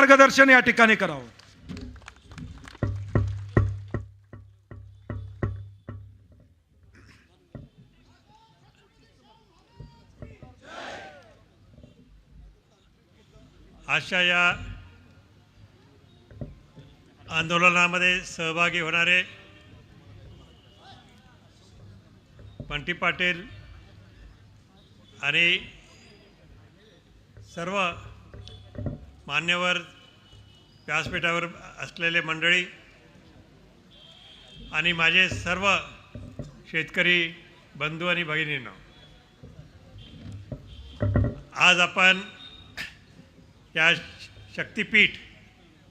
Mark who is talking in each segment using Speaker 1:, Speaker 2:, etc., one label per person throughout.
Speaker 1: मार्गदर्शन या ठिकाणी करावं.
Speaker 2: अशा या आंदोलनामध्ये सहभागी होणारे पंटी पाटील आणि सर्व मान्यवर व्यासपीठावर असलेले मंडळी आणि माझे सर्व शेतकरी बंधू आणि भगिनींना आज आपण या शक्तिपीठ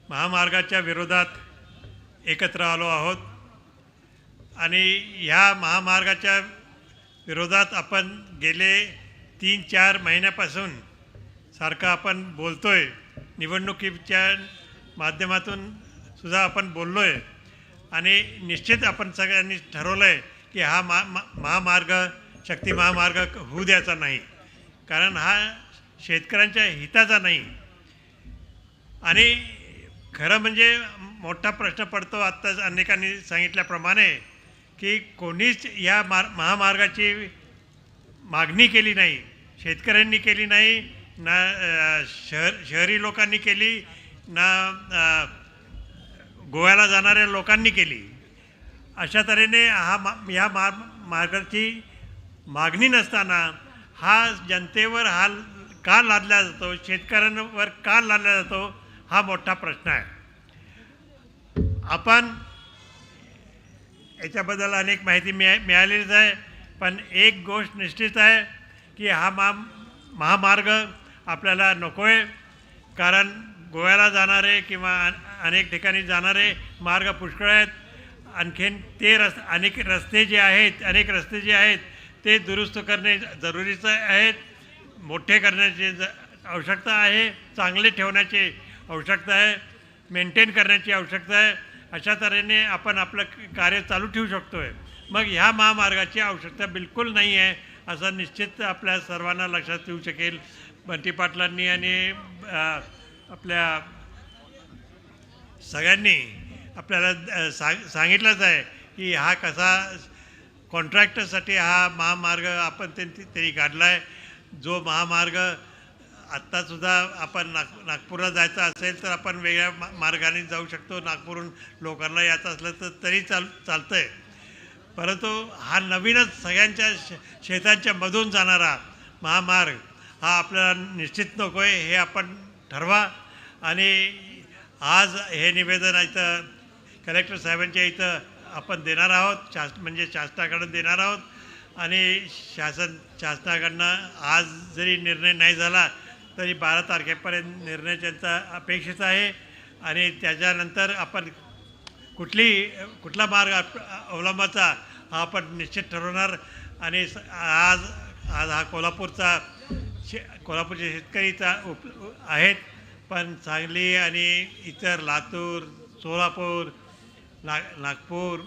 Speaker 2: महामार्गाच्या विरोधात एकत्र आलो आहोत. आणि ह्या महामार्गाच्या विरोधात आपण गेले तीन चार महिन्यापासून सारखं आपण बोलतो आहे निवडणुकीच्या माध्यमातून सुद्धा आपण बोललो आहे आणि निश्चित आपण सगळ्यांनी ठरवलं आहे की हा मा महामार्ग शक्ती महामार्ग होऊ द्यायचा नाही. कारण हा शेतकऱ्यांच्या हिताचा नाही. आणि खरं म्हणजे मोठा प्रश्न पडतो आत्ताच अनेकांनी सांगितल्याप्रमाणे की कोणीच या मार महामार्गाची मागणी केली नाही शेतकऱ्यांनी केली नाही ना शहर शहरी लोकांनी केली ना गोव्याला जाणाऱ्या लोकांनी केली. अशा तऱ्हेने हा मा ह्या मार मार्गाची मागणी नसताना हा जनतेवर हा का लादला जातो शेतकऱ्यांवर का लादला जातो हा मोठा प्रश्न आहे. आपण याच्याबद्दल अनेक माहिती मिळा मिळालेलीच आहे पण एक गोष्ट निश्चित आहे की हा मा महामार्ग आपल्याला नको आहे कारण गोव्याला जाणारे किंवा अनेक ठिकाणी जाणारे मार्ग पुष्कळ आहेत. आणखीन ते रस् अनेक रस्ते जे आहेत अनेक रस्ते जे आहेत ते दुरुस्त करणे जरुरीचं आहेत. मोठे करण्याची ज- आवश्यकता आहे चांगले ठेवण्याची आवश्यकता आहे मेंटेन करण्याची आवश्यकता आहे. अशा तऱ्हेने आपण आपलं कार्य चालू ठेवू शकतो आहे मग ह्या महामार्गाची आवश्यकता बिलकुल नाही आहे असं निश्चित आपल्या सर्वांना लक्षात येऊ शकेल. बंटी पाटलांनी आणि आपल्या सगळ्यांनी आपल्याला सांग सांगितलंच आहे की हा कसा कॉन्ट्रॅक्टरसाठी हा महामार्ग आपण त्यांनी त्यांनी काढला आहे जो महामार्ग आत्तासुद्धा आपण नाग नागपूरला जायचं असेल तर आपण वेगळ्या मा मार्गाने जाऊ शकतो. नागपूरहून लोकांना यायचं असलं तर तरी चाल चालतं आहे परंतु हा नवीनच सगळ्यांच्या शे शेतांच्या मधून जाणारा महामार्ग हा आपल्याला निश्चित नको आहे हे आपण ठरवा. आणि आज हे निवेदन इथं कलेक्टर साहेबांच्या इथं आपण देणार आहोत शास म्हणजे शासनाकडं देणार आहोत. आणि शासन शासनाकडनं आज जरी निर्णय नाही झाला तरी बारा तारखेपर्यंत निर्णय त्यांचा अपेक्षित आहे. आणि त्याच्यानंतर आपण कुठली कुठला मार्ग आप- अवलंबाचा हा आपण निश्चित ठरवणार. आणि आज आज हा कोल्हापूरचा शे कोल्हापूरचे शेतकरीचा उप आहेत. पण सांगली आणि इतर लातूर सोलापूर ना नागपूर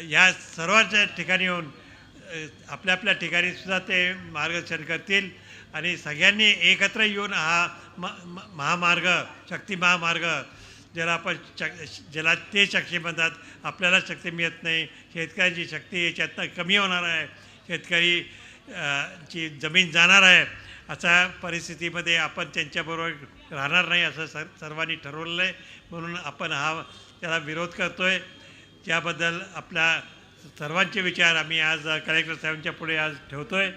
Speaker 2: ह्या सर्वांच्या ठिकाणी येऊन आपल्या आपल्या ठिकाणीसुद्धा ते मार्गदर्शन करतील. आणि सगळ्यांनी एकत्र येऊन हा म म- महामार्ग शक्ती महामार्ग ज्याला आपण शक ज्याला ते शक्ती म्हणतात आपल्याला शक्ती मिळत नाही. शेतकऱ्यांची शक्ती याच्यातनं कमी होणार आहे. शेतकरी ची जमीन जाणार आहे अशा परिस्थितीमध्ये आपण त्यांच्याबरोबर राहणार नाही असं सर सर्वांनी ठरवलेलं आहे. म्हणून आपण हा त्याला विरोध करतो आहे त्याबद्दल आपला सर्वांचे विचार आम्ही आज कलेक्टर साहेबांच्या पुढे आज ठेवतो आहे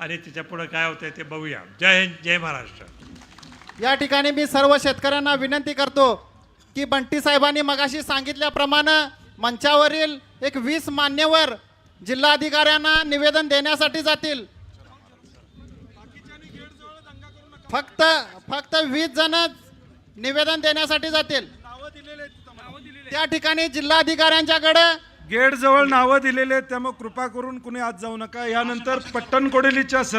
Speaker 2: आणि त्याच्यापुढं काय होतं ते बघूया. जय हिंद जय महाराष्ट्र.
Speaker 3: या ठिकाणी मी सर्व शेतकऱ्यांना विनंती करतो की बंटी साहेबांनी मगाशी सांगितल्याप्रमाणे मंचावरील एक वीस मान्यवर जिल्हाधिकाऱ्यांना निवेदन देण्यासाठी जातील. फक्त फक्त वीस जण निवेदन देण्यासाठी जातील. त्या ठिकाणी जिल्हाधिकाऱ्यांच्याकडे
Speaker 1: गेट जवळ नावं दिलेले आहेत त्यामुळे कृपा करून कुणी आत जाऊ नका. यानंतर पट्टणकोडलीच्या सर